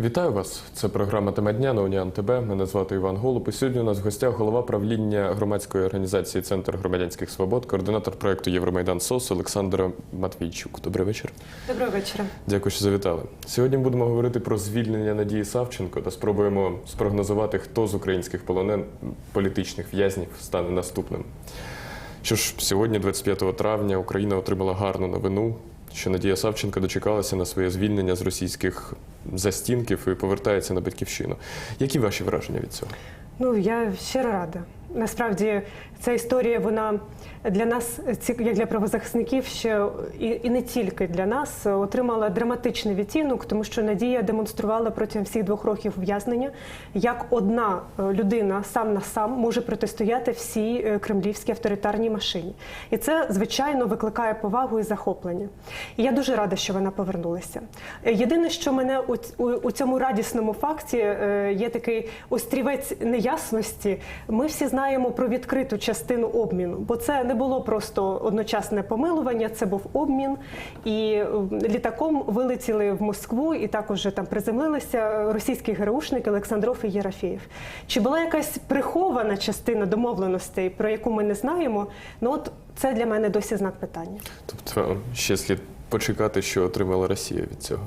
Вітаю вас! Це програма Тема дня на Уніан ТБ. Мене звати Іван Голуб. І сьогодні у нас в гостях голова правління громадської організації Центр громадянських свобод, координатор проекту Євромайдан СОС Олександр Матвійчук. Добрий вечір. Доброго вечора. Дякую, що завітали. Сьогодні будемо говорити про звільнення Надії Савченко та спробуємо спрогнозувати, хто з українських полонен політичних в'язнів стане наступним. Що ж, сьогодні, 25 травня, Україна отримала гарну новину, що Надія Савченко дочекалася на своє звільнення з російських застінків і повертається на батьківщину. Які ваші враження від цього? Ну я щиро рада. Насправді ця історія вона для нас, як для правозахисників, ще і, не тільки для нас, отримала драматичний відтінок, тому що Надія демонструвала протягом всіх двох років ув'язнення, як одна е, людина сам на сам може протистояти всій е, кремлівській авторитарній машині. І це звичайно викликає повагу і захоплення. І я дуже рада, що вона повернулася. Е, Єдине, що мене у, у, у цьому радісному факті є такий острівець неясності. Ми всі знаємо про відкриту частину обміну, бо це не було просто одночасне помилування, це був обмін. І е, літаком вилетіли в Москву і також там приземлилися російський ГРУшник Олександров і Єрофєєв. Чи була якась прихована частина домовленостей, про яку ми не знаємо? Ну от це для мене досі знак питання. Тобто ще слід почекати, що отримала Росія від цього.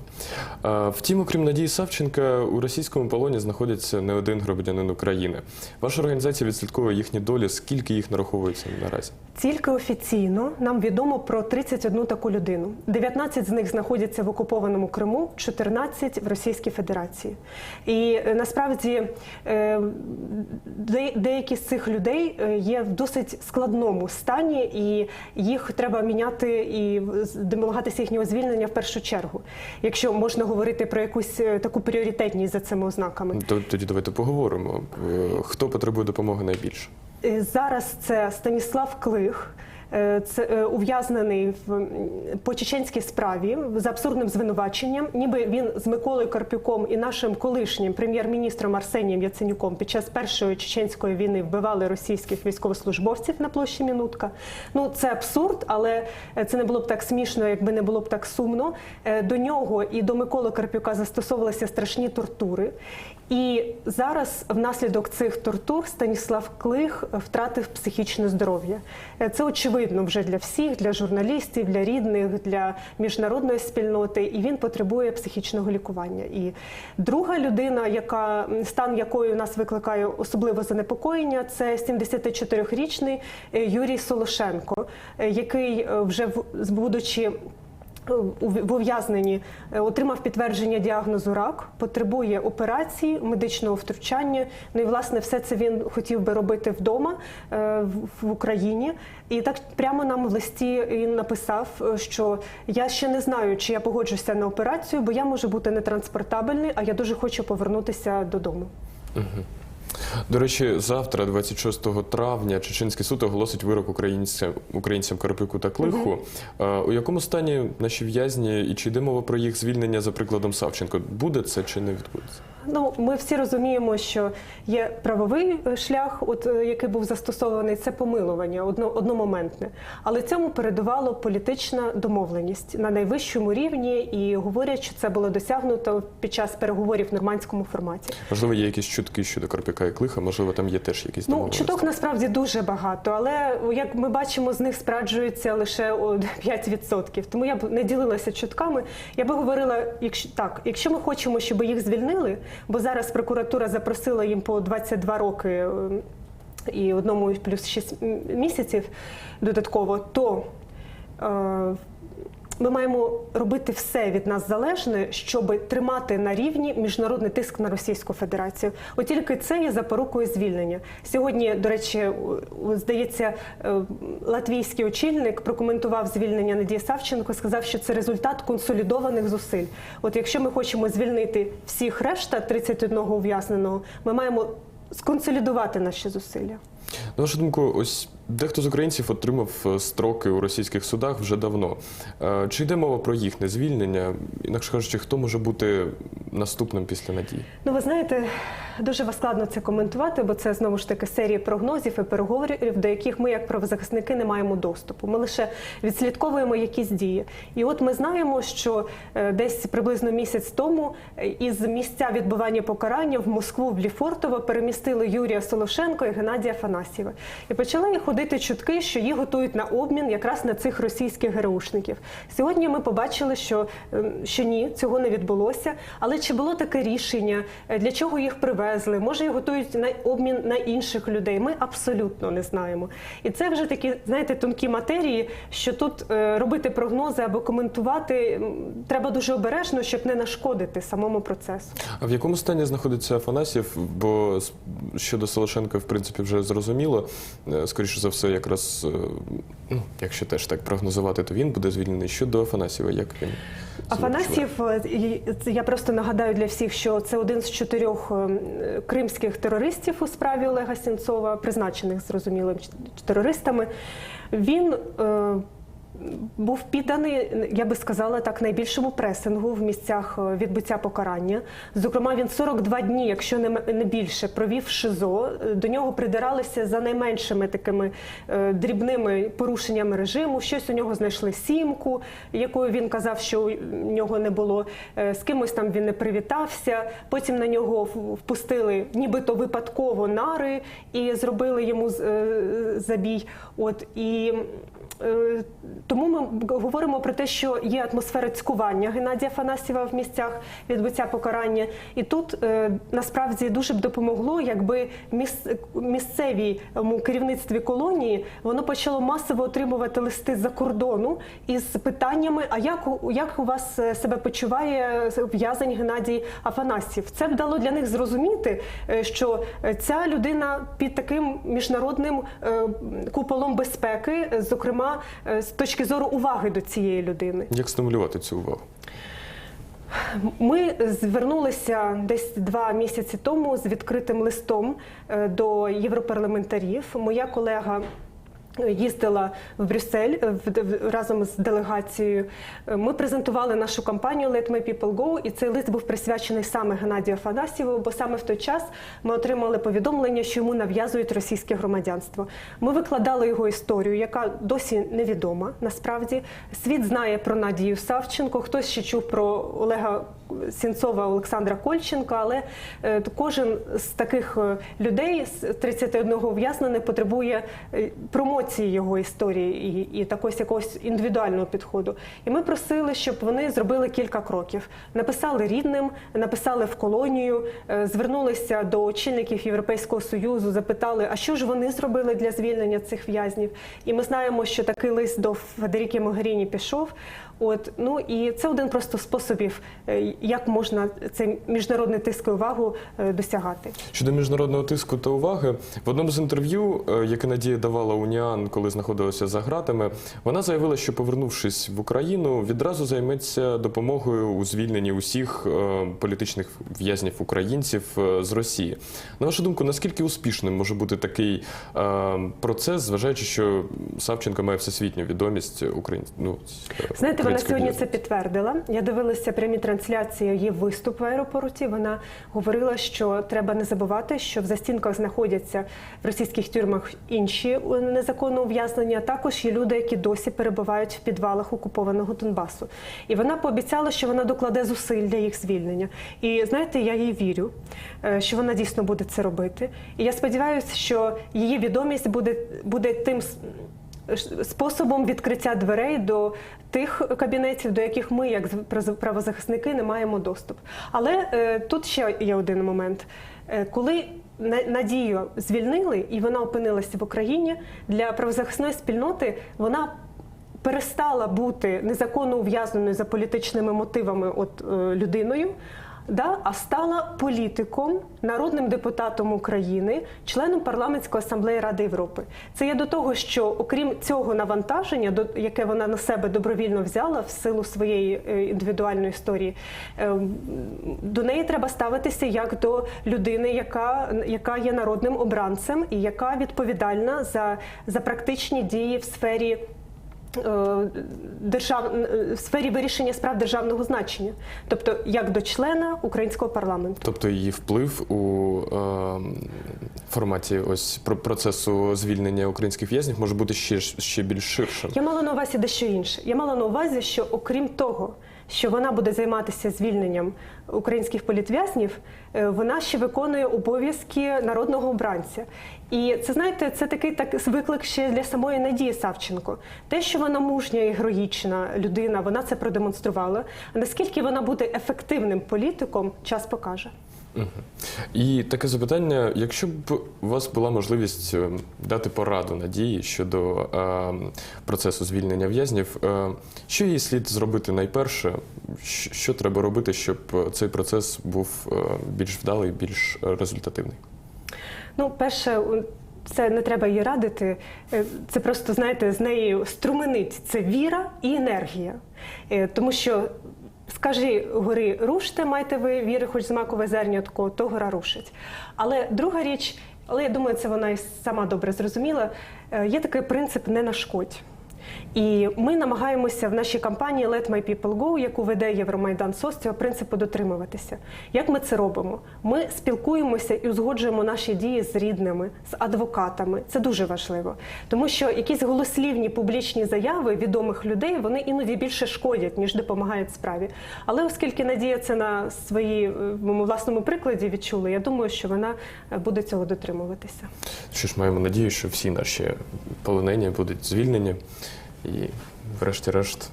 Втім, окрім Надії Савченка, у російському полоні знаходиться не один громадянин України. Ваша організація відслідковує їхні долі. Скільки їх нараховується наразі? Тільки офіційно нам відомо про 31 таку людину. 19 з них знаходяться в окупованому Криму, 14 в Російській Федерації. І е, насправді е, деякі з цих людей е, є в досить складному стані, і їх треба міняти і з- домагатися їхнього звільнення в першу чергу, якщо можна говорити про якусь е, таку пріоритетність за цими ознаками. То- Тоді давайте поговоримо. Е, Хто потребує допомоги найбільше? Е, Зараз це Станіслав Клих. Е, Це е, ув'язнений в по чеченській справі з абсурдним звинуваченням, ніби він з Миколою Карпюком і нашим колишнім прем'єр-міністром Арсенієм Яценюком під час першої чеченської війни вбивали російських військовослужбовців на площі Мінутка. Ну це абсурд, але е, це не було б так смішно, якби не було б так сумно. До нього і до Миколи Карпюка застосовувалися страшні тортури. І зараз, внаслідок цих тортур, Станіслав Клих втратив психічне здоров'я. Е, Це очевидно вже для всіх, для журналістів, для рідних, для міжнародної спільноти, і він потребує психічного лікування. І друга людина, яка стан якої у нас викликає особливе занепокоєння, це 74-річний е, Юрій Солошенко, е, який вже будучи в ув'язненні е, отримав підтвердження діагнозу рак, потребує операції, медичного втручання. Ну і власне все це він хотів би робити вдома е, в- Україні. І так прямо нам в листі він написав, е, що я ще не знаю, чи я погоджуся на операцію, бо я можу бути нетранспортабельний, а я дуже хочу повернутися додому. До речі, завтра, 26 травня, Чеченський суд оголосить вирок українцям, українцям Карпюку та Клиху. А, У якому стані наші в'язні і чи йде мова про їх звільнення за прикладом Савченко? Буде це чи не відбудеться? Ну, ми всі розуміємо, що є правовий е, шлях, от е, який був застосований, це помилування одно, одномоментне. Але цьому передувало політична домовленість на найвищому рівні, і говорять, що це було досягнуто під час переговорів в нормандському форматі. Можливо, є якісь чутки щодо Карпюка і Клиха, можливо, там є теж якісь Ну, чуток насправді дуже багато, але як ми бачимо, з них справджується лише о, 5%. Тому я б не ділилася чутками. Я би говорила, якщо так, якщо ми хочемо, щоб їх звільнили, бо зараз прокуратура запросила їм по 22 роки. е, І одному плюс 6 місяців додатково, то е, ми маємо робити все від нас залежне, щоб тримати на рівні міжнародний тиск на Російську Федерацію. От тільки це є запорукою звільнення. Сьогодні, до речі, здається, е, латвійський очільник прокоментував звільнення Надії Савченко, сказав, що це результат консолідованих зусиль. От якщо ми хочемо звільнити всіх решта 31 ув'язненого, ми маємо сконсолідувати наші зусилля. На вашу думку, ось дехто з українців отримав е, строки у російських судах вже давно. Е, Чи йде мова про їхнє звільнення? Інакше кажучи, хто може бути наступним після надії? Ну, ви знаєте, дуже складно це коментувати, бо це знову ж таки серія прогнозів і переговорів, до яких ми, як правозахисники, не маємо доступу. Ми лише відслідковуємо якісь дії. І от ми знаємо, що е, десь приблизно місяць тому із місця відбування покарання в Москву в Ліфортово перемістили Юрія Солошенко і Геннадія Афанасьєва. І почали ходити чутки, що їх готують на обмін якраз на цих російських ГРУшників. Сьогодні ми побачили, що, ем, що ні, цього не відбулося. Але чи було таке рішення? Е, Для чого їх привезли? Може, їх готують на обмін на інших людей? Ми абсолютно не знаємо. І це вже такі, знаєте, тонкі матерії, що тут е, робити прогнози або коментувати треба дуже обережно, щоб не нашкодити самому процесу. А в якому стані знаходиться Афанасьєв? Бо щодо Солошенка, в принципі, вже зрозуміло. Е, Скоріше за все, якраз, е, ну, якщо теж так прогнозувати, то він буде звільнений. Щодо Афанасьєва, як він? Афанасьєв, е, я просто нагадаю для всіх, що це один з чотирьох е, кримських терористів у справі Олега Сінцова, призначених зрозумілим терористами. Він був підданий, я би сказала так, найбільшому пресингу в місцях е, відбуття покарання. Зокрема, він 42 дні, якщо не більше, провів ШИЗО. До нього придиралися за найменшими такими е, дрібними порушеннями режиму. Щось у нього знайшли сімку, якою він казав, що у нього не було. Е, З кимось там він не привітався. Потім на нього впустили нібито випадково нари і зробили йому забій. От і Тому ми говоримо про те, що є атмосфера цькування Геннадія Афанасьєва в місцях відбуття покарання. І тут е, насправді дуже б допомогло, якби міс- місцевому керівництві колонії воно почало масово отримувати листи з-за кордону із питаннями: а як у як у вас е, себе почуває в'язень Геннадій Афанасьєв? Це б дало для них зрозуміти, е, що е, ця людина під таким міжнародним е, куполом безпеки, е, зокрема е, з точки зору уваги до цієї людини. Як стимулювати цю увагу? Ми звернулися десь два місяці тому з відкритим листом е, до європарламентарів. Моя колега. Їздила в Брюссель е, разом з делегацією. Е, Ми презентували нашу кампанію Let My People Go, і цей лист був присвячений саме Геннадію Афанасьєву, бо саме в той час ми отримали повідомлення, що йому нав'язують російське громадянство. Ми викладали його історію, яка досі невідома. Насправді світ знає про Надію Савченко. Хтось ще чув про Олега Сінцова, Олександра Кольченка, але е, кожен з таких е, людей з 31 ув'язнений потребує е, промоції його історії і, і також якогось індивідуального підходу. І ми просили, щоб вони зробили кілька кроків. Написали рідним, написали в колонію, звернулися до очільників Європейського союзу, запитали, а що ж вони зробили для звільнення цих в'язнів. І ми знаємо, що такий лист до Федеріки Могеріні пішов. От ну і це один просто способів, як можна цей міжнародний тиск і увагу е, досягати. Щодо міжнародного тиску та уваги, в одному з інтерв'ю, е, яке Надія давала Уніан, коли знаходилася за гратами, вона заявила, що повернувшись в Україну, відразу займеться допомогою у звільненні усіх е, політичних в'язнів українців з Росії. На вашу думку, наскільки успішним може бути такий процес, зважаючи, що Савченко має всесвітню відомість українців? Ну, Знаєте, вона сьогодні це підтвердила. Я дивилася прямі трансляції її виступ в аеропорті. Вона говорила, що треба не забувати, що в застінках знаходяться в російських тюрмах інші незаконно ув'язнені, а також є люди, які досі перебувають в підвалах окупованого Донбасу. І вона пообіцяла, що вона докладе зусиль для їх звільнення. І знаєте, я їй вірю, е, що вона дійсно буде це робити. І я сподіваюся, що її відомість буде, буде тим. Способом відкриття дверей до тих кабінетів, до яких ми, як правозахисники, не маємо доступ. Але е, тут ще є один момент. Е, коли На- Надію звільнили і вона опинилася в Україні для правозахисної спільноти, вона перестала бути незаконно ув'язненою за політичними мотивами от е, людиною. Да, а стала політиком, народним депутатом України, членом парламентської асамблеї Ради Європи. Це є до того, що окрім цього навантаження, до яке вона на себе добровільно взяла в силу своєї е, індивідуальної історії, е, до неї треба ставитися як до людини, яка, яка є народним обранцем і яка відповідальна за, за практичні дії в сфері. Е, Держав е, в сфері вирішення справ державного значення, тобто як до члена українського парламенту. Тобто її вплив у е, форматі ось про- процесу звільнення українських в'язнів може бути ще, ще більш ширшим. Я мала на увазі дещо інше. Я мала на увазі, що окрім того, що вона буде займатися звільненням українських політв'язнів, е, вона ще виконує обов'язки народного обранця. І це знаєте, це такий так виклик ще для самої Надії Савченко. Те, що вона мужня і героїчна людина, вона це продемонструвала. Наскільки вона буде ефективним політиком, час покаже. І таке запитання: якщо б у вас була можливість е, дати пораду надії щодо е, процесу звільнення в'язнів, е, що їй слід зробити найперше? Що, треба робити, щоб цей процес був е, більш вдалий, більш результативний? Ну, перше, це не треба їй радити. Е, Це просто, знаєте, з нею струменить це віра і енергія. Тому що скажи гори руште, майте ви віри, хоч з макове зернятко, то гора рушить. Але друга річ, але я думаю, це вона і сама добре зрозуміла. е, Є такий принцип не нашкодь. І ми намагаємося в нашій кампанії Let My People Go, яку веде Євромайдан СОС, цього принципу дотримуватися. Як ми це робимо? Ми спілкуємося і узгоджуємо наші дії з рідними, з адвокатами. Це дуже важливо, тому що якісь голослівні публічні заяви відомих людей вони іноді більше шкодять ніж допомагають справі. Але оскільки Надія це на своїй е, власному прикладі відчула, я думаю, що вона е, буде цього дотримуватися. Що ж, маємо надію, що всі наші полонені будуть звільнені, і, врешті-решт,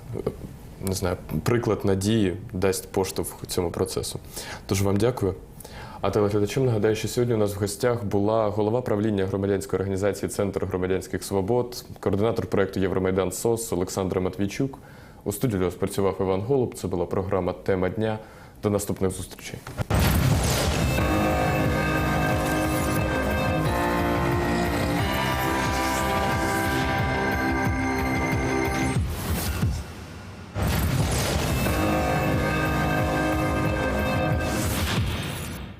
не знаю, приклад надії дасть поштовх цьому процесу. Тож вам дякую. А телеглядачам нагадаю, що сьогодні у нас в гостях була голова правління громадянської організації Центр громадянських свобод, координатор проєкту Євромайдан СОС Олександра Матвійчук. У студії для вас працював Іван Голуб. Це була програма Тема дня. До наступних зустрічей.